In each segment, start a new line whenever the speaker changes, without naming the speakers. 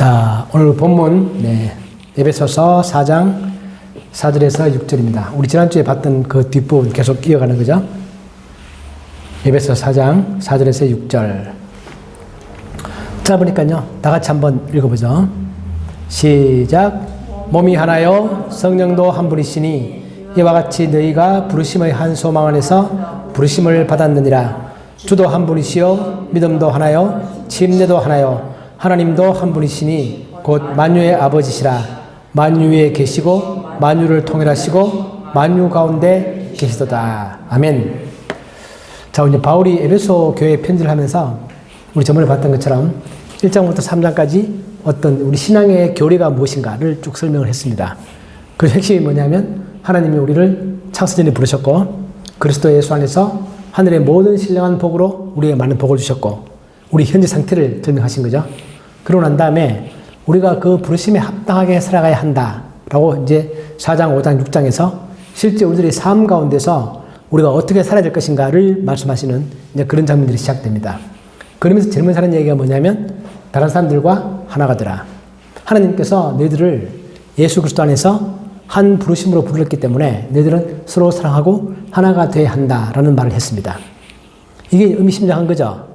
자, 오늘 본문, 네, 에베소서 4장 4절에서 6절입니다. 우리 지난주에 봤던 그 뒷부분 계속 이어가는 거죠. 에베소 4장 4절에서 6절. 자, 보니까요. 다 같이 한번 읽어보죠. 시작. 몸이 하나요, 성령도 한 분이시니 이와 같이 너희가 부르심의 한 소망 안에서 부르심을 받았느니라. 주도 한 분이시요, 믿음도 하나요, 침례도 하나요, 하나님도 한 분이시니 곧 만유의 아버지시라. 만유에 계시고 만유를 통일하시고 만유 가운데 계시도다. 아멘. 자, 이제 바울이 에베소 교회 편지를 하면서 우리 저번에 봤던 것처럼 1장부터 3장까지 어떤 우리 신앙의 교리가 무엇인가를 쭉 설명을 했습니다. 그 핵심이 뭐냐면 하나님이 우리를 창세전에 부르셨고 그리스도 예수 안에서 하늘의 모든 신령한 복으로 우리에게 많은 복을 주셨고 우리 현재 상태를 설명하신 거죠. 그러고 난 다음에 우리가 그 부르심에 합당하게 살아가야 한다라고 이제 4장, 5장, 6장에서 실제 우리들의 삶 가운데서 우리가 어떻게 살아야 될 것인가를 말씀하시는 이제 그런 장면들이 시작됩니다. 그러면서 젊은 사람 얘기가 뭐냐면 다른 사람들과 하나가 되라. 하나님께서 너희들을 예수 그리스도 안에서 한 부르심으로 부르셨기 때문에 너희들은 서로 사랑하고 하나가 돼야 한다라는 말을 했습니다. 이게 의미심장한 거죠.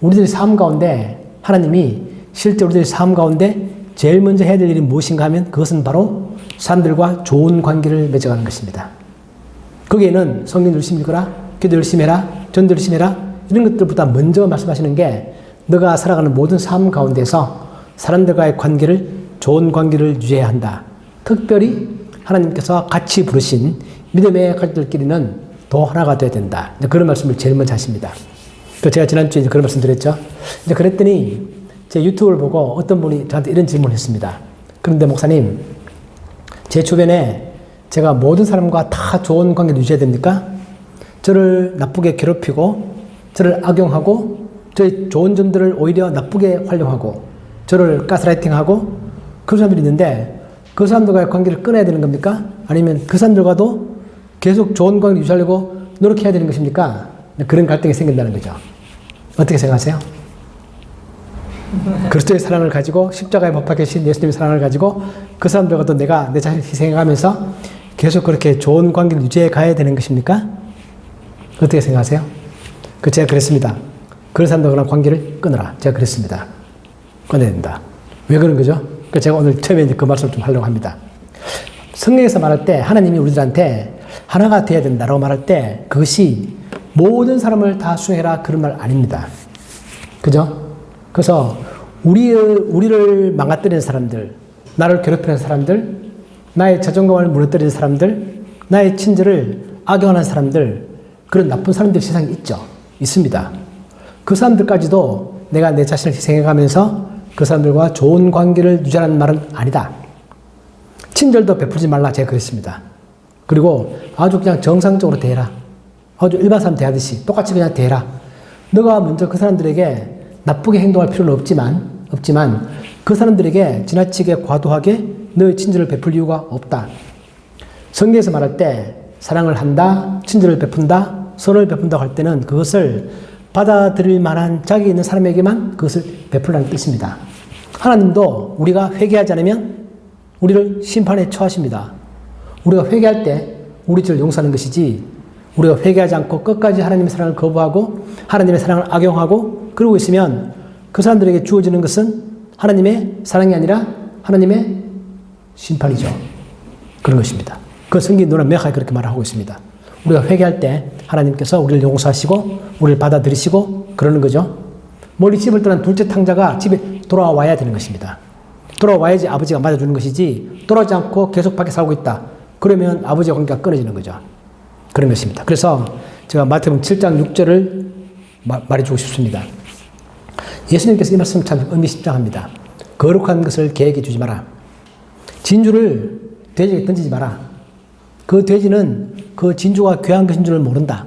우리들의 삶 가운데 하나님이 실제 우리들의 삶 가운데 제일 먼저 해야 될 일이 무엇인가 하면 그것은 바로 사람들과 좋은 관계를 맺어가는 것입니다. 거기에는 성경 열심히 읽어라, 기도 열심히 해라, 전도 열심히 해라, 이런 것들보다 먼저 말씀하시는 게 너가 살아가는 모든 삶 가운데서 사람들과의 관계를 좋은 관계를 유지해야 한다. 특별히 하나님께서 같이 부르신 믿음의 가족들끼리는 더 하나가 돼야 된다. 그런 말씀을 제일 먼저 하십니다. 그 제가 지난주에 그런 말씀 드렸죠. 이제 그랬더니 제 유튜브를 보고 어떤 분이 저한테 이런 질문을 했습니다. 그런데 목사님, 제 주변에 제가 모든 사람과 다 좋은 관계를 유지해야 됩니까? 저를 나쁘게 괴롭히고, 저를 악용하고, 저의 좋은 점들을 오히려 나쁘게 활용하고, 저를 가스라이팅하고, 그런 사람들이 있는데, 그 사람들과의 관계를 끊어야 되는 겁니까? 아니면 그 사람들과도 계속 좋은 관계를 유지하려고 노력해야 되는 것입니까? 그런 갈등이 생긴다는 거죠. 어떻게 생각하세요? 그리스도의 사랑을 가지고 십자가에 못 박히신 예수님의 사랑을 가지고 그 사람들과도 내가 내 자신을 희생하면서 계속 그렇게 좋은 관계를 유지해 가야 되는 것입니까? 어떻게 생각하세요? 그 제가 그랬습니다. 그런 사람들과 관계를 끊어라. 제가 그랬습니다. 끊어야 된다. 왜 그런 거죠? 그 제가 오늘 처음에 그 말씀을 좀 하려고 합니다. 성경에서 말할 때 하나님이 우리들한테 하나가 돼야 된다라고 말할 때 그것이 모든 사람을 다 수행해라 그런 말 아닙니다. 그죠? 그래서 우리, 우리를 망가뜨리는 사람들, 나를 괴롭히는 사람들, 나의 자존감을 무너뜨리는 사람들, 나의 친절을 악용하는 사람들, 그런 나쁜 사람들이 세상에 있죠. 있습니다. 그 사람들까지도 내가 내 자신을 희생해가면서 그 사람들과 좋은 관계를 유지하는 말은 아니다. 친절도 베풀지 말라 제가 그랬습니다. 그리고 아주 그냥 정상적으로 대해라. 아주 일반 사람 대하듯이 똑같이 그냥 대해라. 너가 먼저 그 사람들에게 나쁘게 행동할 필요는 없지만, 없지만 그 사람들에게 지나치게 과도하게 너의 친절을 베풀 이유가 없다. 성경에서 말할 때 사랑을 한다, 친절을 베푼다, 선을 베푼다고 할 때는 그것을 받아들일 만한 자기 있는 사람에게만 그것을 베풀라는 뜻입니다. 하나님도 우리가 회개하지 않으면 우리를 심판에 처하십니다. 우리가 회개할 때 우리 죄를 용서하는 것이지 우리가 회개하지 않고 끝까지 하나님의 사랑을 거부하고 하나님의 사랑을 악용하고 그러고 있으면 그 사람들에게 주어지는 것은 하나님의 사랑이 아니라 하나님의 심판이죠. 그런 것입니다. 그 성경 노란 명하게 그렇게 말하고 있습니다. 우리가 회개할 때 하나님께서 우리를 용서하시고 우리를 받아들이시고 그러는 거죠. 멀리 집을 떠난 둘째 탕자가 집에 돌아와야 되는 것입니다. 돌아와야지 아버지가 맞아주는 것이지 돌아오지 않고 계속 밖에 살고 있다. 그러면 아버지와 관계가 끊어지는 거죠. 그런 것입니다. 그래서 제가 마태복음 7장 6절을 말해주고 싶습니다. 예수님께서 이 말씀 참 의미심장합니다. 거룩한 것을 계획해 주지 마라. 진주를 돼지에게 던지지 마라. 그 돼지는 그 진주가 귀한 것인 줄을 모른다.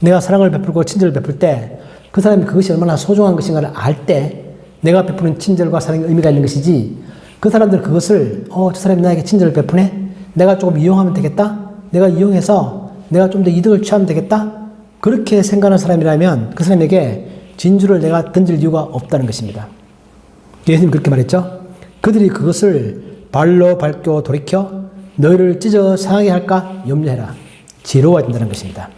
내가 사랑을 베풀고 친절을 베풀 때 그 사람이 그것이 얼마나 소중한 것인가를 알 때 내가 베푸는 친절과 사랑의 의미가 있는 것이지 그 사람들 그것을 어, 저 사람이 나에게 친절을 베푸네? 내가 조금 이용하면 되겠다? 내가 이용해서 내가 좀 더 이득을 취하면 되겠다? 그렇게 생각하는 사람이라면 그 사람에게 진주를 내가 던질 이유가 없다는 것입니다. 예수님 그렇게 말했죠. 그들이 그것을 발로 밟고 돌이켜 너희를 찢어 상하게 할까 염려해라. 지혜로워야 된다는 것입니다.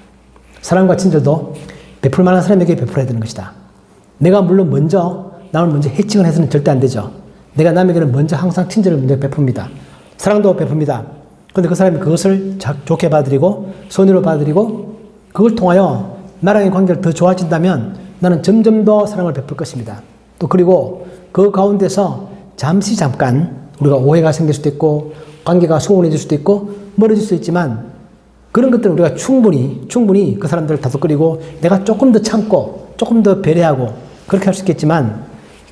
사랑과 친절도 베풀 만한 사람에게 베풀어야 되는 것이다. 내가 물론 먼저 남을 먼저 해칭을 해서는 절대 안 되죠. 내가 남에게는 먼저 항상 친절을 먼저 베풉니다. 사랑도 베풉니다. 그런데 그 사람이 그것을 자- 좋게 받아들이고 선의로 받아들이고 그걸 통하여 나랑의 관계를 더 좋아진다면 나는 점점 더 사랑을 베풀 것입니다. 또 그리고 그 가운데서 잠시 잠깐 우리가 오해가 생길 수도 있고 관계가 소원해질 수도 있고 멀어질 수 있지만 그런 것들은 우리가 충분히 충분히 그 사람들을 다독거리고 내가 조금 더 참고 조금 더 배려하고 그렇게 할 수 있겠지만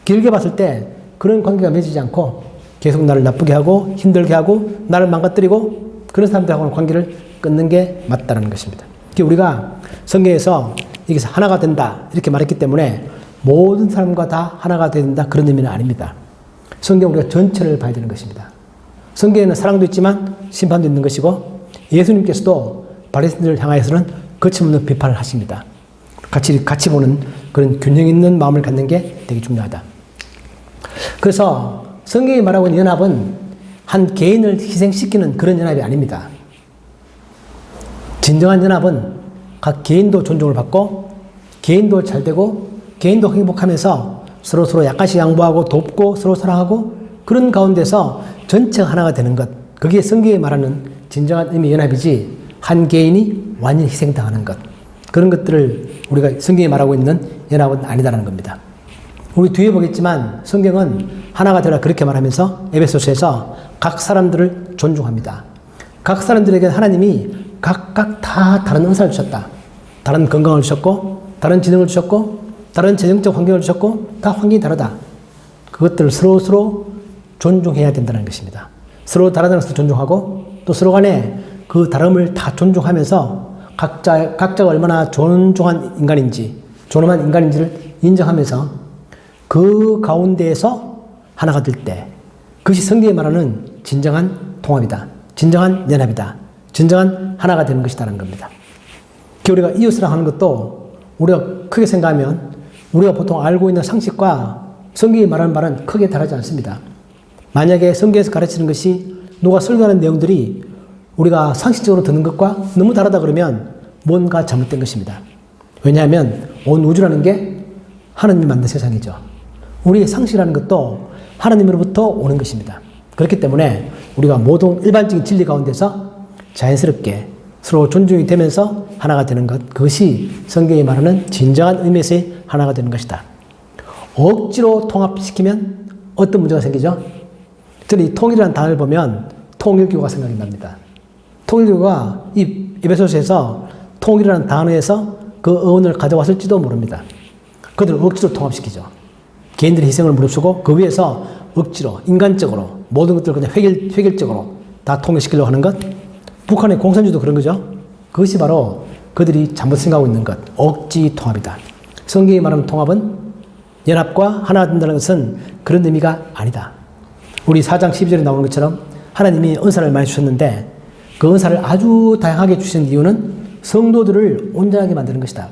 길게 봤을 때 그런 관계가 맺어지지 않고 계속 나를 나쁘게 하고 힘들게 하고 나를 망가뜨리고 그런 사람들하고는 관계를 끊는 게 맞다는 것입니다. 우리가 성경에서 여기서 하나가 된다 이렇게 말했기 때문에 모든 사람과 다 하나가 된다 그런 의미는 아닙니다. 성경 우리가 전체를 봐야 되는 것입니다. 성경에는 사랑도 있지만 심판도 있는 것이고 예수님께서도 바리새인들을 향하여서는 거침없는 비판을 하십니다. 같이 같이 보는 그런 균형 있는 마음을 갖는 게 되게 중요하다. 그래서 성경이 말하고 있는 연합은 한 개인을 희생시키는 그런 연합이 아닙니다. 진정한 연합은 각 개인도 존중을 받고 개인도 잘 되고 개인도 행복하면서 서로 서로 약간씩 양보하고 돕고 서로 사랑하고 그런 가운데서 전체가 하나가 되는 것. 그게 성경이 말하는 진정한 의미 의 연합이지 한 개인이 완전히 희생당하는 것. 그런 것들을 우리가 성경이 말하고 있는 연합은 아니다라는 겁니다. 우리 뒤에 보겠지만 성경은 하나가 되라 그렇게 말하면서 에베소서에서 각 사람들을 존중합니다. 각 사람들에게 하나님이 각각 다 다른 은사를 주셨다. 다른 건강을 주셨고, 다른 지능을 주셨고, 다른 재정적 환경을 주셨고, 다 환경이 다르다. 그것들을 서로 서로 존중해야 된다는 것입니다. 서로 다르다는 것을 존중하고, 또 서로 간에 그 다름을 다 존중하면서 각자, 각자가 얼마나 존중한 인간인지, 존엄한 인간인지를 인정하면서 그 가운데에서 하나가 될 때, 그것이 성경이 말하는 진정한 통합이다. 진정한 연합이다. 진정한 하나가 되는 것이다는 겁니다. 그 우리가 이웃이랑 하는 것도 우리가 크게 생각하면 우리가 보통 알고 있는 상식과 성경이 말하는 말은 크게 다르지 않습니다. 만약에 성경에서 가르치는 것이 누가 설교하는 내용들이 우리가 상식적으로 듣는 것과 너무 다르다 그러면 뭔가 잘못된 것입니다. 왜냐하면 온 우주라는 게 하나님이 만든 세상이죠. 우리의 상식이라는 것도 하나님으로부터 오는 것입니다. 그렇기 때문에 우리가 모든 일반적인 진리 가운데서 자연스럽게 서로 존중이 되면서 하나가 되는 것, 그것이 성경이 말하는 진정한 의미에서의 하나가 되는 것이다. 억지로 통합시키면 어떤 문제가 생기죠? 저는 이 통일이라는 단어를 보면 통일교가 생각이 납니다. 통일교가 이 에베소서에서 통일이라는 단어에서 그 어원을 가져왔을지도 모릅니다. 그들을 억지로 통합시키죠. 개인들의 희생을 무릅쓰고 그 위에서 억지로 인간적으로 모든 것들을 그냥 획일, 획일적으로 다 통일시키려고 하는 것. 북한의 공산주의도 그런 거죠. 그것이 바로 그들이 잘못 생각하고 있는 것. 억지 통합이다. 성경이 말하는 통합은 연합과 하나 된다는 것은 그런 의미가 아니다. 우리 4장 12절에 나오는 것처럼 하나님이 은사를 많이 주셨는데 그 은사를 아주 다양하게 주신 이유는 성도들을 온전하게 만드는 것이다.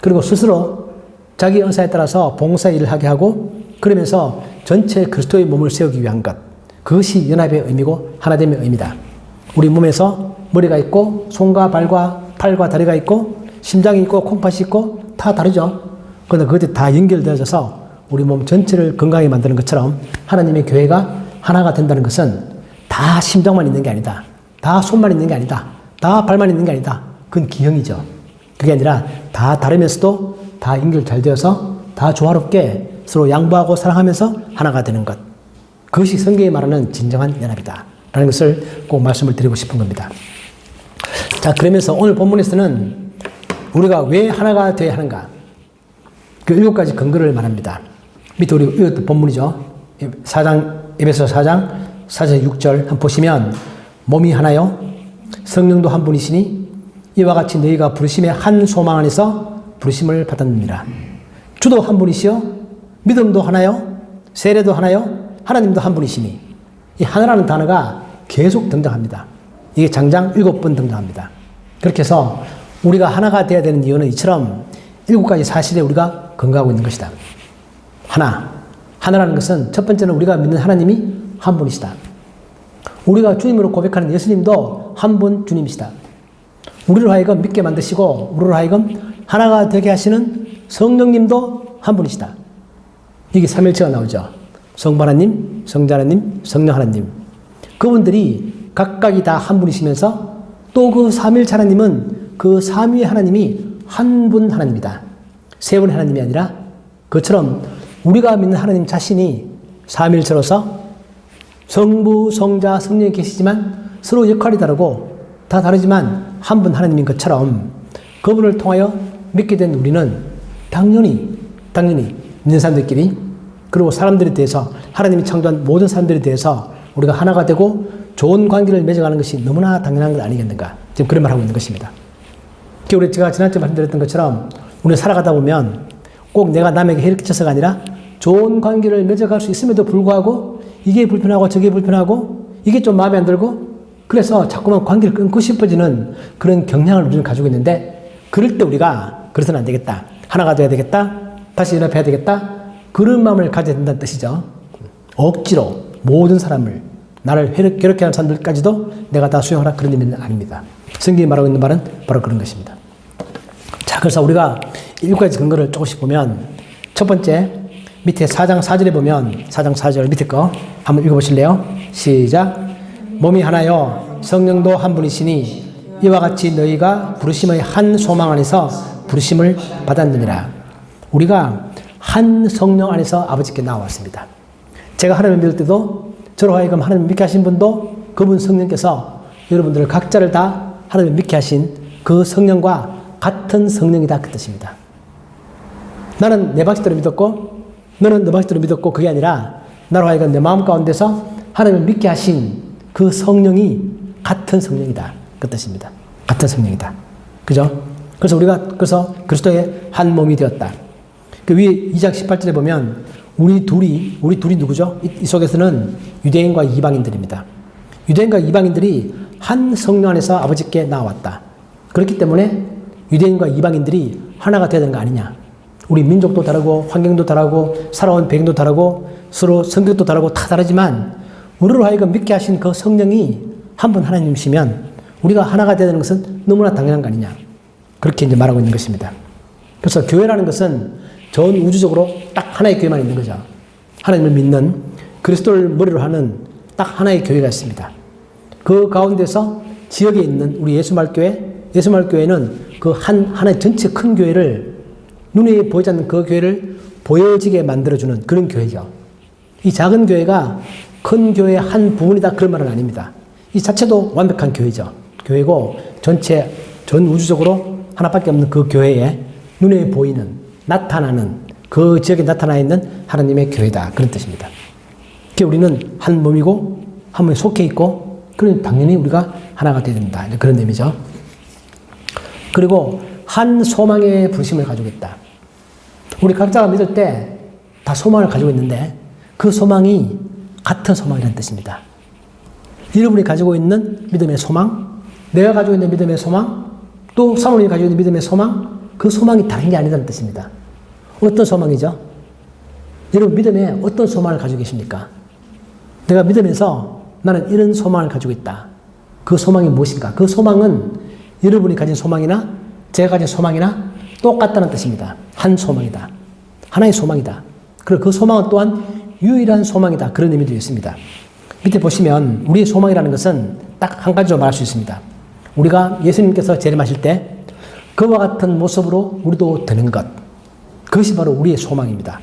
그리고 스스로 자기 은사에 따라서 봉사 일을 하게 하고 그러면서 전체 그리스도의 몸을 세우기 위한 것. 그것이 연합의 의미고 하나됨의 의미다. 우리 몸에서 머리가 있고 손과 발과 팔과 다리가 있고 심장이 있고 콩팥이 있고 다 다르죠. 그런데 그것이 다 연결되어져서 우리 몸 전체를 건강하게 만드는 것처럼 하나님의 교회가 하나가 된다는 것은 다 심장만 있는 게 아니다. 다 손만 있는 게 아니다. 다 발만 있는 게 아니다. 그건 기형이죠. 그게 아니라 다 다르면서도 다 연결 잘 되어서 다 조화롭게 서로 양보하고 사랑하면서 하나가 되는 것. 그것이 성경이 말하는 진정한 연합이다. 라는 것을 꼭 말씀을 드리고 싶은 겁니다. 자, 그러면서 오늘 본문에서는 우리가 왜 하나가 되어야 하는가? 그 일곱 가지 근거를 말합니다. 밑에 우리 이것도 본문이죠. 4장, 에베소 4장 4절 6절 한번 보시면 몸이 하나요. 성령도 한 분이시니 이와 같이 너희가 부르심의 한 소망 안에서 부르심을 받았느니라. 주도 한 분이시요. 믿음도 하나요. 세례도 하나요. 하나님도 한 분이시니 이 하나라는 단어가 계속 등장합니다. 이게 장장 일곱 번 등장합니다. 그렇게 해서 우리가 하나가 되어야 되는 이유는 이처럼 일곱 가지 사실에 우리가 건강하고 있는 것이다. 하나, 하나라는 것은 첫 번째는 우리가 믿는 하나님이 한 분이시다. 우리가 주님으로 고백하는 예수님도 한 분 주님이시다. 우리를 하여금 믿게 만드시고 우리를 하여금 하나가 되게 하시는 성령님도 한 분이시다. 이게 삼일체가 나오죠. 성부 하나님, 성자 하나님, 성령 하나님. 그분들이 각각이 다 한 분이시면서 또 그 삼일체 하나님은 그 삼위의 하나님이 한 분 하나님이다. 세 분의 하나님이 아니라 그처럼 우리가 믿는 하나님 자신이 삼일체로서 성부, 성자, 성령이 계시지만 서로 역할이 다르고 다 다르지만 한 분 하나님인 것처럼 그분을 통하여 믿게 된 우리는 당연히 당연히 믿는 사람들끼리 그리고 사람들에 대해서 하나님이 창조한 모든 사람들에 대해서 우리가 하나가 되고 좋은 관계를 맺어가는 것이 너무나 당연한 것 아니겠는가 지금 그런 말 하고 있는 것입니다. 그 우리 제가 지난주에 말씀드렸던 것처럼 우리 살아가다 보면 꼭 내가 남에게 해를 끼쳐서가 아니라 좋은 관계를 맺어갈 수 있음에도 불구하고 이게 불편하고 저게 불편하고 이게 좀 마음에 안 들고 그래서 자꾸만 관계를 끊고 싶어지는 그런 경향을 우리는 가지고 있는데 그럴 때 우리가 그래서는 안 되겠다. 하나가 돼야 되겠다. 다시 연합해야 되겠다. 그런 마음을 가져야 된다는 뜻이죠. 억지로 모든 사람을 나를 괴롭- 괴롭게 하는 사람들까지도 내가 다 수용하라 그런 의미는 아닙니다. 성경이 말하고 있는 말은 바로 그런 것입니다. 자, 그래서 우리가 일곱 가지 근거를 조금씩 보면 첫 번째 밑에 4장 4절에 보면 4장 4절 밑에 거 한번 읽어보실래요? 시작. 몸이 하나요 성령도 한 분이시니 이와 같이 너희가 부르심의 한 소망 안에서 부르심을 받았느니라. 우리가 한 성령 안에서 아버지께 나왔습니다. 제가 하나님을 믿을 때도 저로 하여금 하나님을 믿게 하신 분도 그분 성령께서 여러분들을 각자를 다 하나님을 믿게 하신 그 성령과 같은 성령이다 그 뜻입니다. 나는 내 방식대로 믿었고 너는 너 방식대로 믿었고 그게 아니라 나로 하여금 내 마음 가운데서 하나님을 믿게 하신 그 성령이 같은 성령이다 그 뜻입니다. 같은 성령이다. 그죠? 그래서 우리가 그래서 그리스도의 한 몸이 되었다. 그 위에 2장 18절에 보면 우리 둘이 우리 둘이 누구죠? 이, 이 속에서는 유대인과 이방인들입니다. 유대인과 이방인들이 한 성령 안에서 아버지께 나왔다. 그렇기 때문에 유대인과 이방인들이 하나가 되야 되는 거 아니냐? 우리 민족도 다르고 환경도 다르고 살아온 배경도 다르고 서로 성격도 다르고 다 다르지만 우리로 하여금 믿게 하신 그 성령이 한 분 하나님이시면 우리가 하나가 되는 것은 너무나 당연한 거 아니냐? 그렇게 이제 말하고 있는 것입니다. 그래서 교회라는 것은 전 우주적으로 딱 하나의 교회만 있는 거죠. 하나님을 믿는 그리스도를 머리로 하는 딱 하나의 교회가 있습니다. 그 가운데서 지역에 있는 우리 예수말교회, 예수말교회는 그 한 하나의 전체 큰 교회를 눈에 보이지 않는 그 교회를 보여지게 만들어주는 그런 교회죠. 이 작은 교회가 큰 교회의 한 부분이다 그런 말은 아닙니다. 이 자체도 완벽한 교회죠. 교회고 전체 전 우주적으로 하나밖에 없는 그 교회에 눈에 보이는 나타나는 그 지역에 나타나 있는 하나님의 교회다 그런 뜻입니다. 그 우리는 한 몸이고 한 몸에 속해 있고 그러니 당연히 우리가 하나가 되야 된다 그런 의미죠. 그리고 한 소망의 부심을 가지고 있다. 우리 각자가 믿을 때 다 소망을 가지고 있는데 그 소망이 같은 소망이라는 뜻입니다. 여러분이 가지고 있는 믿음의 소망, 내가 가지고 있는 믿음의 소망, 또 사모님이 가지고 있는 믿음의 소망, 그 소망이 다른 게 아니라는 뜻입니다. 어떤 소망이죠? 여러분 믿음에 어떤 소망을 가지고 계십니까? 내가 믿으면서 나는 이런 소망을 가지고 있다. 그 소망이 무엇인가? 그 소망은 여러분이 가진 소망이나 제가 가진 소망이나 똑같다는 뜻입니다. 한 소망이다. 하나의 소망이다. 그리고 그 소망은 또한 유일한 소망이다. 그런 의미도 있습니다. 밑에 보시면 우리의 소망이라는 것은 딱 한 가지로 말할 수 있습니다. 우리가 예수님께서 재림하실 때 그와 같은 모습으로 우리도 되는 것. 그것이 바로 우리의 소망입니다.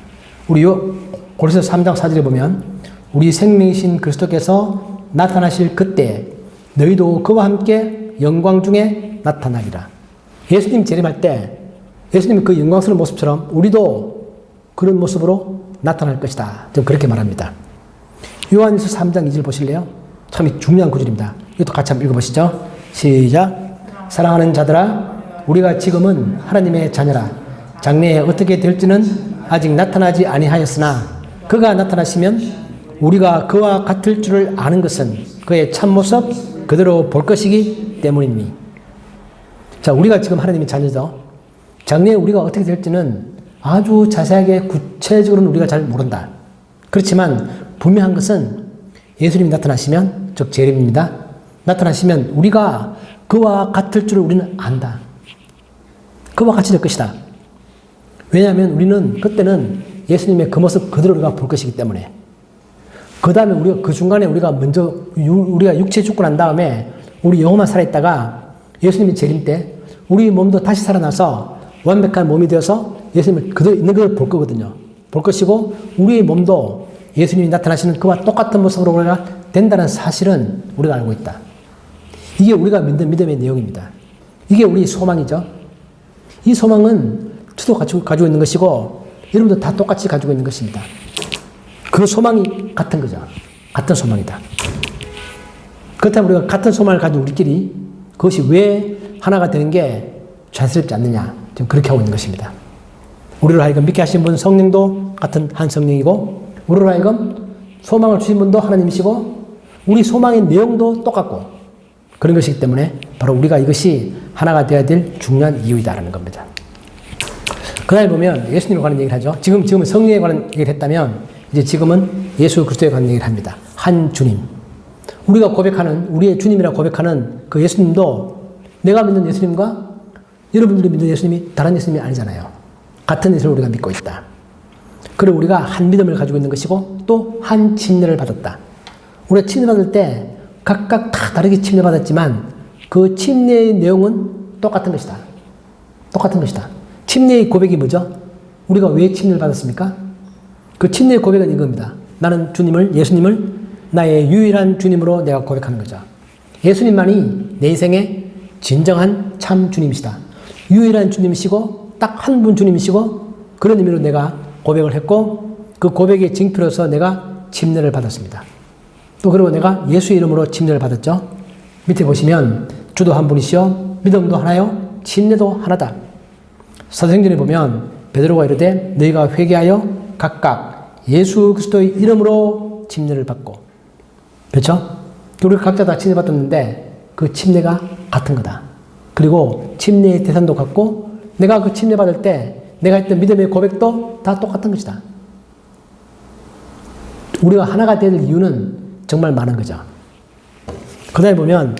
우리 요 고린서 3장 4절에 보면 우리 생명이신 그리스도께서 나타나실 그때 너희도 그와 함께 영광 중에 나타나리라. 예수님 재림할 때 예수님 그 영광스러운 모습처럼 우리도 그런 모습으로 나타날 것이다. 좀 그렇게 말합니다. 요한일서 3장 2절 보실래요? 참 중요한 구절입니다. 이것도 같이 한번 읽어보시죠. 시작. 사랑하는 자들아, 우리가 지금은 하나님의 자녀라. 장래에 어떻게 될지는 아직 나타나지 아니하였으나 그가 나타나시면 우리가 그와 같을 줄을 아는 것은 그의 참모습 그대로 볼 것이기 때문이니. 자, 우리가 지금 하나님의 자녀죠. 장래에 우리가 어떻게 될지는 아주 자세하게 구체적으로는 우리가 잘 모른다. 그렇지만 분명한 것은 예수님이 나타나시면, 즉 재림입니다. 나타나시면 우리가 그와 같을 줄을 우리는 안다. 그와 같이 될 것이다. 왜냐하면 우리는 그때는 예수님의 그 모습 그대로 우리가 볼 것이기 때문에. 그 다음에 우리가 그 중간에 우리가 먼저 유, 우리가 육체 죽고 난 다음에 우리 영혼만 살아있다가 예수님이 재림 때 우리 몸도 다시 살아나서 완벽한 몸이 되어서 예수님을 그대로 있는 걸 볼 거거든요. 볼 것이고 우리의 몸도 예수님이 나타나시는 그와 똑같은 모습으로 우리가 된다는 사실은 우리가 알고 있다. 이게 우리가 믿는 믿음의 내용입니다. 이게 우리 소망이죠. 이 소망은 가지고, 가지고 있는 것이고 여러분도 다 똑같이 가지고 있는 것입니다. 그 소망이 같은 거죠. 같은 소망이다. 그렇다면 우리가 같은 소망을 가진 우리끼리 그것이 왜 하나가 되는 게 자연스럽지 않느냐. 지금 그렇게 하고 있는 것입니다. 우리를 하여금 믿게 하신 분 성령도 같은 한 성령이고 우리를 하여금 소망을 주신 분도 하나님이시고 우리 소망의 내용도 똑같고 그런 것이기 때문에 바로 우리가 이것이 하나가 되어야 될 중요한 이유이다라는 겁니다. 그날 보면 예수님에 관한 얘기를 하죠. 지금 지금은 성령에 관한 얘기를 했다면 이제 지금은 예수 그리스도에 관한 얘기를 합니다. 한 주님. 우리가 고백하는 우리의 주님이라 고백하는 그 예수님도 내가 믿는 예수님과 여러분들이 믿는 예수님이 다른 예수님이 아니잖아요. 같은 예수를 우리가 믿고 있다. 그리고 우리가 한 믿음을 가지고 있는 것이고 또 한 침례를 받았다. 우리가 침례 받을 때 각각 다 다르게 침례 받았지만 그 침례의 내용은 똑같은 것이다. 똑같은 것이다. 침례의 고백이 뭐죠? 우리가 왜 침례를 받았습니까? 그 침례의 고백은 이겁니다. 나는 주님을, 예수님을 나의 유일한 주님으로 내가 고백하는 거죠. 예수님만이 내 인생의 진정한 참 주님이시다. 유일한 주님이시고 딱 한 분 주님이시고 그런 의미로 내가 고백을 했고 그 고백의 징표로서 내가 침례를 받았습니다. 또 그리고 내가 예수 이름으로 침례를 받았죠. 밑에 보시면 주도 한 분이시요 믿음도 하나요 침례도 하나다. 사도행전에 보면 베드로가 이르되 너희가 회개하여 각각 예수 그리스도의 이름으로 침례를 받고 그렇죠? 우리가 각자 다 침례 받았는데 그 침례가 같은 거다. 그리고 침례의 대상도 같고 내가 그 침례 받을 때 내가 했던 믿음의 고백도 다 똑같은 것이다. 우리가 하나가 될 이유는 정말 많은 거죠. 그 다음에 보면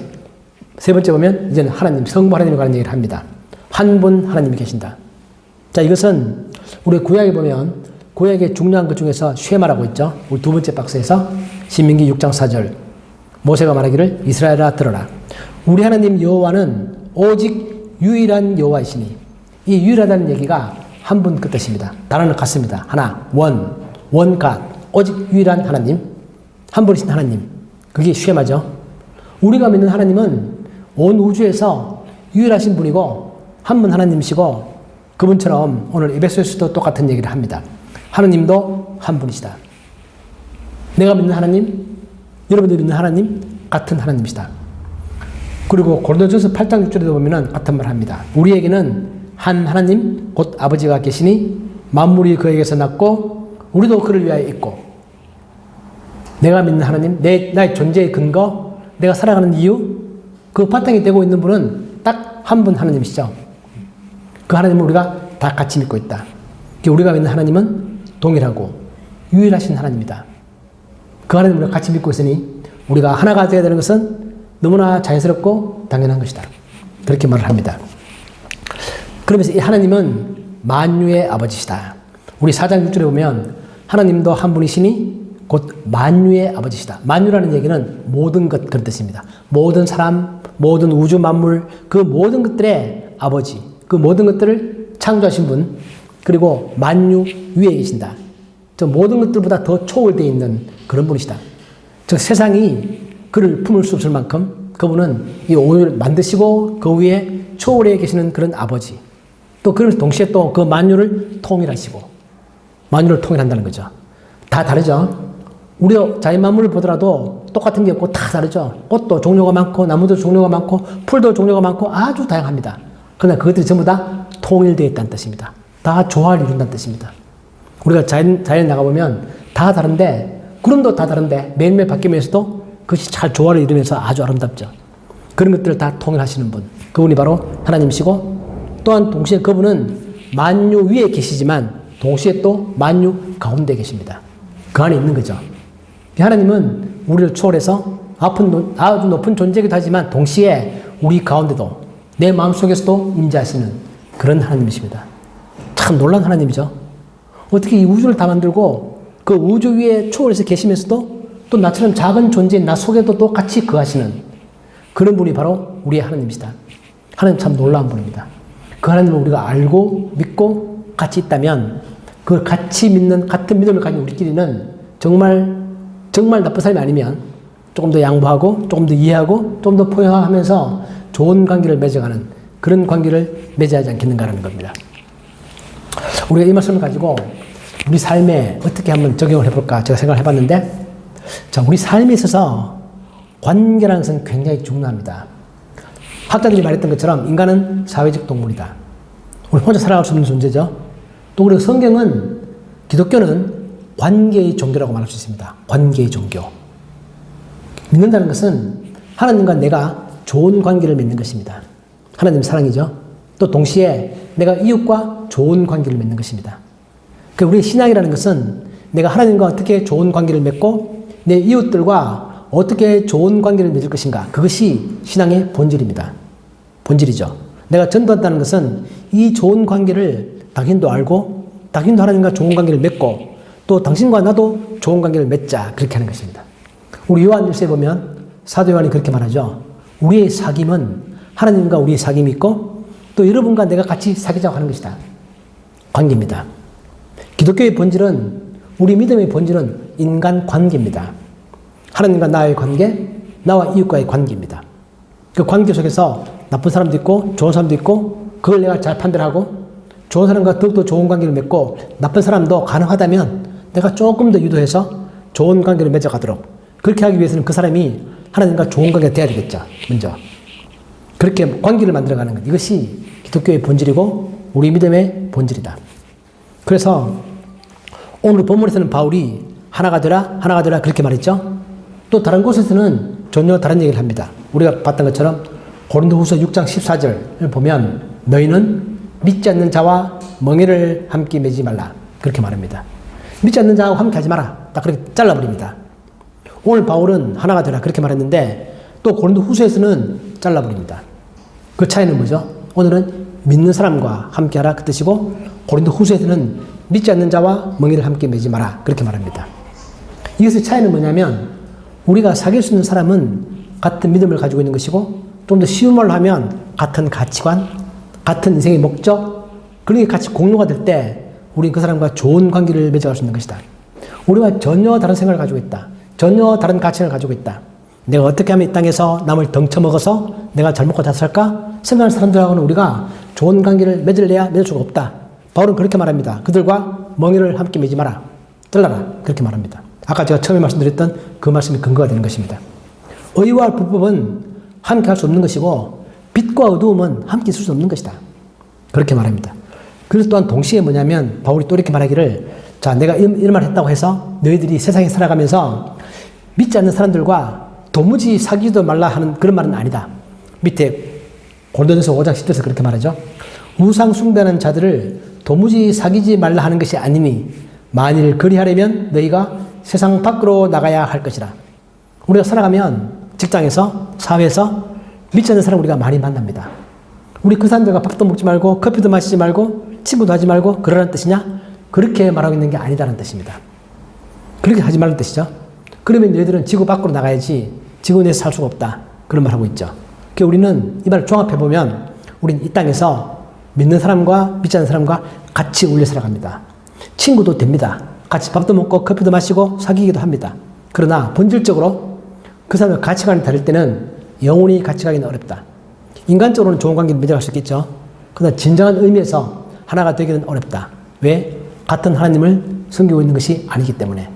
세 번째 보면 이제는 하나님, 성부 하나님에 관한 얘기를 합니다. 한 분 하나님이 계신다. 자, 이것은 우리 구약에 보면 구약의 중요한 것 중에서 쉐마라고 있죠. 우리 두 번째 박스에서 신민기 6장 4절 모세가 말하기를 이스라엘아 들어라. 우리 하나님 여호와는 오직 유일한 여호와이시니 이 유일하다는 얘기가 한 분 그 뜻입니다. 단어는 같습니다. 하나, 원, 원갓, 오직 유일한 하나님, 한 분이신 하나님. 그게 쉐마죠. 우리가 믿는 하나님은 온 우주에서 유일하신 분이고 한 분 하나님이시고 그분처럼 오늘 에베소에서도 똑같은 얘기를 합니다. 하나님도 한 분이시다. 내가 믿는 하나님, 여러분들이 믿는 하나님 같은 하나님이시다. 그리고 고린도전서 8장 6절에도 보면은 같은 말 합니다. 우리에게는 한 하나님 곧 아버지가 계시니 만물이 그에게서 났고 우리도 그를 위하여 있고 내가 믿는 하나님, 내 나의 존재의 근거, 내가 살아가는 이유 그 바탕이 되고 있는 분은 딱 한 분 하나님이시죠. 그 하나님을 우리가 다 같이 믿고 있다. 우리가 믿는 하나님은 동일하고 유일하신 하나님이다. 그 하나님을 같이 믿고 있으니 우리가 하나가 되어야 되는 것은 너무나 자연스럽고 당연한 것이다. 그렇게 말을 합니다. 그러면서 이 하나님은 만유의 아버지시다. 우리 4장 6절에 보면 하나님도 한 분이시니 곧 만유의 아버지시다. 만유라는 얘기는 모든 것 그런 뜻입니다. 모든 사람, 모든 우주 만물, 그 모든 것들의 아버지, 그 모든 것들을 창조하신 분, 그리고 만유 위에 계신다. 저 모든 것들보다 더 초월되어 있는 그런 분이시다. 저 세상이 그를 품을 수 없을 만큼 그분은 이 오늘 만드시고 그 위에 초월해 계시는 그런 아버지. 또 그러면서 동시에 또 그 만유를 통일하시고 만유를 통일한다는 거죠. 다 다르죠. 우리 자연 만물을 보더라도 똑같은 게 없고 다 다르죠. 꽃도 종류가 많고 나무도 종류가 많고 풀도 종류가 많고 아주 다양합니다. 그러나 그것들이 전부 다 통일되어 있다는 뜻입니다. 다 조화를 이룬다는 뜻입니다. 우리가 자연, 자연 나가보면 다 다른데 구름도 다 다른데 매일매일 바뀌면서도 그것이 잘 조화를 이루면서 아주 아름답죠. 그런 것들을 다 통일하시는 분. 그분이 바로 하나님이시고 또한 동시에 그분은 만유 위에 계시지만 동시에 또 만유 가운데 계십니다. 그 안에 있는 거죠. 하나님은 우리를 초월해서 아주 높은 존재이기도 하지만 동시에 우리 가운데도 내 마음속에서도 임재하시는 그런 하나님이십니다. 참 놀라운 하나님이죠. 어떻게 이 우주를 다 만들고 그 우주 위에 초월해서 계시면서도 또 나처럼 작은 존재인 나 속에도 또 같이 거하시는 그런 분이 바로 우리의 하나님이시다. 하나님 참 놀라운 분입니다. 그 하나님을 우리가 알고 믿고 같이 있다면 그 같이 믿는 같은 믿음을 가진 우리끼리는 정말 정말 나쁜 사람이 아니면 조금 더 양보하고 조금 더 이해하고 좀 더 포용하면서 좋은 관계를 맺어가는 그런 관계를 맺어야지 않겠는가라는 겁니다. 우리가 이 말씀을 가지고 우리 삶에 어떻게 한번 적용을 해볼까 제가 생각을 해봤는데 자 우리 삶에 있어서 관계라는 것은 굉장히 중요합니다. 학자들이 말했던 것처럼 인간은 사회적 동물이다. 우리 혼자 살아갈 수 없는 존재죠. 또 그리고 성경은 기독교는 관계의 종교라고 말할 수 있습니다. 관계의 종교. 믿는다는 것은 하나님과 내가 좋은 관계를 맺는 것입니다. 하나님 사랑이죠. 또 동시에 내가 이웃과 좋은 관계를 맺는 것입니다. 그 우리 신앙이라는 것은 내가 하나님과 어떻게 좋은 관계를 맺고 내 이웃들과 어떻게 좋은 관계를 맺을 것인가 그것이 신앙의 본질입니다. 본질이죠. 내가 전도한다는 것은 이 좋은 관계를 당신도 알고 당신도 하나님과 좋은 관계를 맺고 또 당신과 나도 좋은 관계를 맺자 그렇게 하는 것입니다. 우리 요한 일서에 보면 사도 요한이 그렇게 말하죠. 우리의 사귐은 하나님과 우리의 사귐이 있고 또 여러분과 내가 같이 사귀자고 하는 것이다. 관계입니다. 기독교의 본질은 우리 믿음의 본질은 인간 관계입니다. 하나님과 나의 관계, 나와 이웃과의 관계입니다. 그 관계 속에서 나쁜 사람도 있고 좋은 사람도 있고 그걸 내가 잘 판단하고 좋은 사람과 더욱더 좋은 관계를 맺고 나쁜 사람도 가능하다면 내가 조금 더 유도해서 좋은 관계를 맺어가도록 그렇게 하기 위해서는 그 사람이 하나님과 좋은 관계가 돼야 되겠죠. 먼저. 그렇게 관계를 만들어가는 것. 이것이 기독교의 본질이고 우리 믿음의 본질이다. 그래서 오늘 본문에서는 바울이 하나가 되라, 하나가 되라 그렇게 말했죠. 또 다른 곳에서는 전혀 다른 얘기를 합니다. 우리가 봤던 것처럼 고린도후서 6장 14절을 보면 너희는 믿지 않는 자와 멍에를 함께 매지 말라 그렇게 말합니다. 믿지 않는 자와 함께 하지 마라. 딱 그렇게 잘라버립니다. 오늘 바울은 하나가 되라 그렇게 말했는데 또 고린도 후서에서는 잘라버립니다. 그 차이는 뭐죠? 오늘은 믿는 사람과 함께 하라 그 뜻이고 고린도 후서에서는 믿지 않는 자와 멍에를 함께 매지 마라 그렇게 말합니다. 이것의 차이는 뭐냐면 우리가 사귈 수 있는 사람은 같은 믿음을 가지고 있는 것이고 좀 더 쉬운 말로 하면 같은 가치관, 같은 인생의 목적 그런 게 같이 공유가 될 때 우리는 그 사람과 좋은 관계를 맺어갈 수 있는 것이다. 우리와 전혀 다른 생각을 가지고 있다. 전혀 다른 가치를 가지고 있다. 내가 어떻게 하면 이 땅에서 남을 덩쳐먹어서 내가 잘 먹고 잘 살까? 생각하는 사람들하고는 우리가 좋은 관계를 맺을래야 맺을 수가 없다. 바울은 그렇게 말합니다. 그들과 멍에를 함께 매지 마라. 잘라라. 그렇게 말합니다. 아까 제가 처음에 말씀드렸던 그 말씀이 근거가 되는 것입니다. 의와 불법은 함께 할 수 없는 것이고 빛과 어두움은 함께 있을 수 없는 것이다. 그렇게 말합니다. 그래서 또한 동시에 뭐냐면 바울이 또 이렇게 말하기를 자 내가 이런, 이런 말 했다고 해서 너희들이 세상에 살아가면서 믿지 않는 사람들과 도무지 사귀지도 말라 하는 그런 말은 아니다. 밑에 고린도전서 5장 10절에서 그렇게 말하죠. 우상 숭배하는 자들을 도무지 사귀지 말라 하는 것이 아니니 만일 그리하려면 너희가 세상 밖으로 나가야 할 것이라. 우리가 살아가면 직장에서 사회에서 믿지 않는 사람 우리가 많이 만납니다. 우리 그 사람들과 밥도 먹지 말고 커피도 마시지 말고 친구도 하지 말고 그러라는 뜻이냐? 그렇게 말하고 있는 게 아니다는 뜻입니다. 그렇게 하지 말라는 뜻이죠. 그러면 너희들은 지구 밖으로 나가야지 지구 내에서 살 수가 없다. 그런 말 하고 있죠. 그 우리는 이 말을 종합해 보면 우리는 이 땅에서 믿는 사람과 믿지 않는 사람과 같이 울려 살아갑니다. 친구도 됩니다. 같이 밥도 먹고 커피도 마시고 사귀기도 합니다. 그러나 본질적으로 그 사람의 가치관이 다를 때는 영원히 같이 가기는 어렵다. 인간적으로는 좋은 관계를 맺어갈 수 있겠죠. 그러나 진정한 의미에서 하나가 되기는 어렵다. 왜? 같은 하나님을 섬기고 있는 것이 아니기 때문에.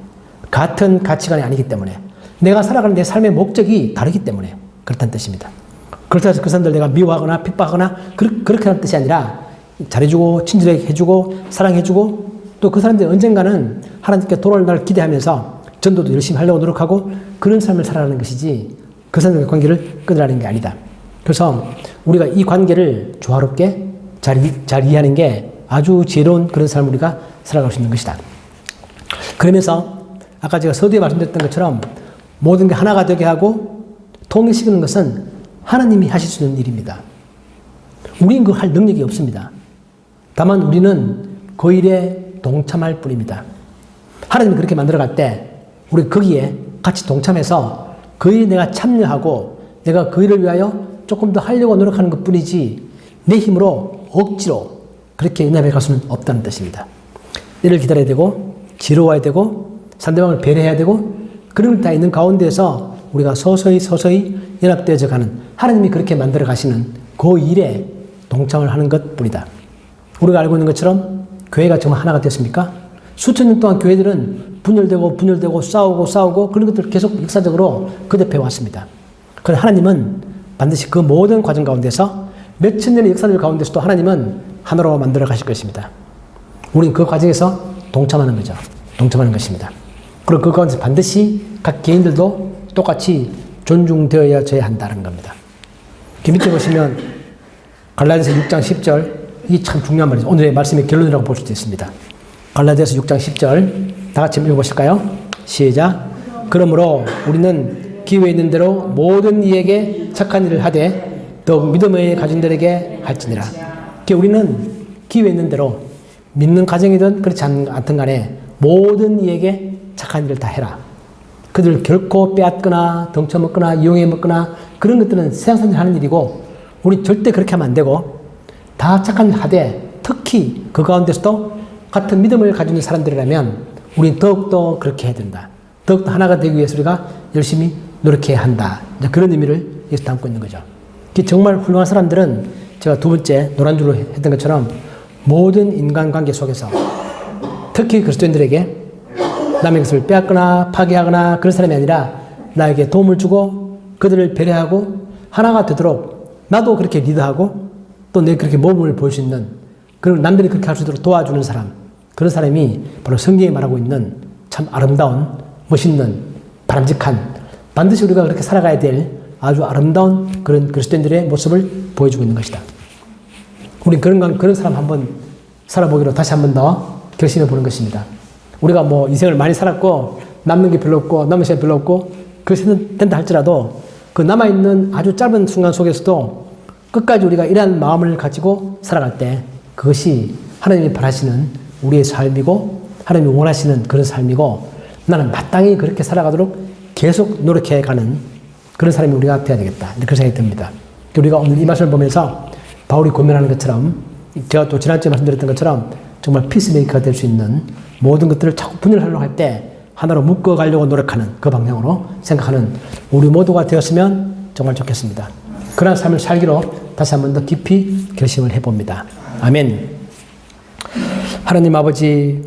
같은 가치관이 아니기 때문에. 내가 살아가는 내 삶의 목적이 다르기 때문에. 그렇다는 뜻입니다. 그렇다고 해서 그 사람들 내가 미워하거나 핍박하거나 그, 그렇게 하는 뜻이 아니라 잘해주고 친절하게 해주고 사랑해주고 또 그 사람들이 언젠가는 하나님께 돌아올 날 기대하면서 전도도 열심히 하려고 노력하고 그런 삶을 살아가는 것이지 그 사람들과 관계를 끊으라는 게 아니다. 그래서 우리가 이 관계를 조화롭게 잘, 이- 잘 이해하는 게 아주 지혜로운 그런 삶을 우리가 살아갈 수 있는 것이다. 그러면서 아까 제가 서두에 말씀드렸던 것처럼 모든 게 하나가 되게 하고 통일시키는 것은 하나님이 하실 수 있는 일입니다. 우리는 그 할 능력이 없습니다. 다만 우리는 그 일에 동참할 뿐입니다. 하나님이 그렇게 만들어갈 때 우리 거기에 같이 동참해서 그 일에 내가 참여하고 내가 그 일을 위하여 조금 더 하려고 노력하는 것 뿐이지 내 힘으로 억지로 그렇게 연합해 갈 수는 없다는 뜻입니다. 일을 기다려야 되고 지루해야 되고 상대방을 배려해야 되고 그런 걸다 있는 가운데서 우리가 서서히 서서히 연합되어져 가는 하나님이 그렇게 만들어 가시는 그 일에 동참을 하는 것 뿐이다. 우리가 알고 있는 것처럼 교회가 정말 하나가 됐습니까? 수천 년 동안 교회들은 분열되고 분열되고 싸우고 싸우고 그런 것들 계속 역사적으로 거듭해 왔습니다. 그런데 하나님은 반드시 그 모든 과정 가운데서 몇천 년의 역사들 가운데서도 하나님은 하나로 만들어 가실 것입니다. 우리는 그 과정에서 동참하는 거죠. 동참하는 것입니다. 그리고 그 가운데서 반드시 각 개인들도 똑같이 존중되어야 한다는 겁니다. 그 밑에 보시면 갈라디아서 6장 10절 이게 참 중요한 말이죠. 오늘의 말씀의 결론이라고 볼 수도 있습니다. 갈라디아서 6장 10절 다 같이 읽어보실까요? 시작. 그러므로 우리는 기회 있는 대로 모든 이에게 착한 일을 하되 더욱 믿음의 가진들에게 할지니라. 우리는 기회 있는 대로 믿는 가정이든 그렇지 않든 간에 모든 이에게 착한 일을 다 해라. 그들 결코 빼앗거나 덩쳐먹거나 이용해 먹거나 그런 것들은 세상 사 하는 일이고 우리 절대 그렇게 하면 안 되고 다 착한 일 하되 특히 그 가운데서도 같은 믿음을 가지는 사람들이라면 우리 더욱더 그렇게 해야 된다. 더욱더 하나가 되기 위해서 우리가 열심히 노력해야 한다. 그런 의미를 여기서 담고 있는 거죠. 정말 훌륭한 사람들은 제가 두 번째 노란 줄로 했던 것처럼 모든 인간관계 속에서 특히 그리스도인들에게 남의 것을 빼앗거나 파괴하거나 그런 사람이 아니라 나에게 도움을 주고 그들을 배려하고 하나가 되도록 나도 그렇게 리드하고 또 내 그렇게 모범을 보일 수 있는 그리고 남들이 그렇게 할 수 있도록 도와주는 사람 그런 사람이 바로 성경이 말하고 있는 참 아름다운 멋있는 바람직한 반드시 우리가 그렇게 살아가야 될 아주 아름다운 그런 그리스도인들의 모습을 보여주고 있는 것이다. 우리 그런 그런 사람 한번 살아보기로 다시 한번 더 결심해 보는 것입니다. 우리가 뭐 인생을 많이 살았고 남는 게 별로 없고 남은 시간 별로 없고 그렇게 된다 할지라도 그 남아있는 아주 짧은 순간 속에서도 끝까지 우리가 이러한 마음을 가지고 살아갈 때 그것이 하나님이 바라시는 우리의 삶이고 하나님이 원하시는 그런 삶이고 나는 마땅히 그렇게 살아가도록 계속 노력해 가는 그런 사람이 우리가 되어야 되겠다. 그런 생각이 듭니다. 우리가 오늘 이 말씀을 보면서 바울이 고민하는 것처럼 제가 또 지난주에 말씀드렸던 것처럼 정말 피스메이커가 될 수 있는 모든 것들을 자꾸 분열하려고 할 때 하나로 묶어가려고 노력하는 그 방향으로 생각하는 우리 모두가 되었으면 정말 좋겠습니다. 그러한 삶을 살기로 다시 한 번 더 깊이 결심을 해봅니다. 아멘. 하나님 아버지,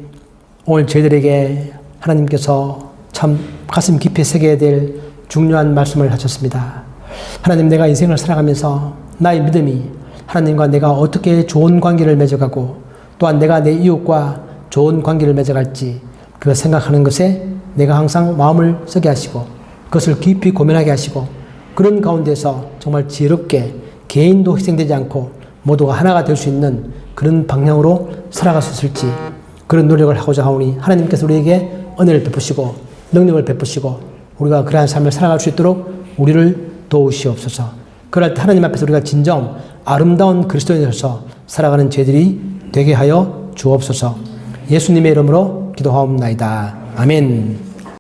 오늘 저희들에게 하나님께서 참 가슴 깊이 새겨야 될 중요한 말씀을 하셨습니다. 하나님, 내가 인생을 살아가면서 나의 믿음이 하나님과 내가 어떻게 좋은 관계를 맺어가고 또한 내가 내 이웃과 좋은 관계를 맺어갈지 그 생각하는 것에 내가 항상 마음을 쓰게 하시고 그것을 깊이 고민하게 하시고 그런 가운데서 정말 지혜롭게 개인도 희생되지 않고 모두가 하나가 될 수 있는 그런 방향으로 살아갈 수 있을지 그런 노력을 하고자 하오니 하나님께서 우리에게 은혜를 베푸시고 능력을 베푸시고 우리가 그러한 삶을 살아갈 수 있도록 우리를 도우시옵소서. 그럴 때 하나님 앞에서 우리가 진정 아름다운 그리스도인으로서 살아가는 죄들이 되게 하여 주옵소서. 예수님의 이름으로 기도하옵나이다. 아멘.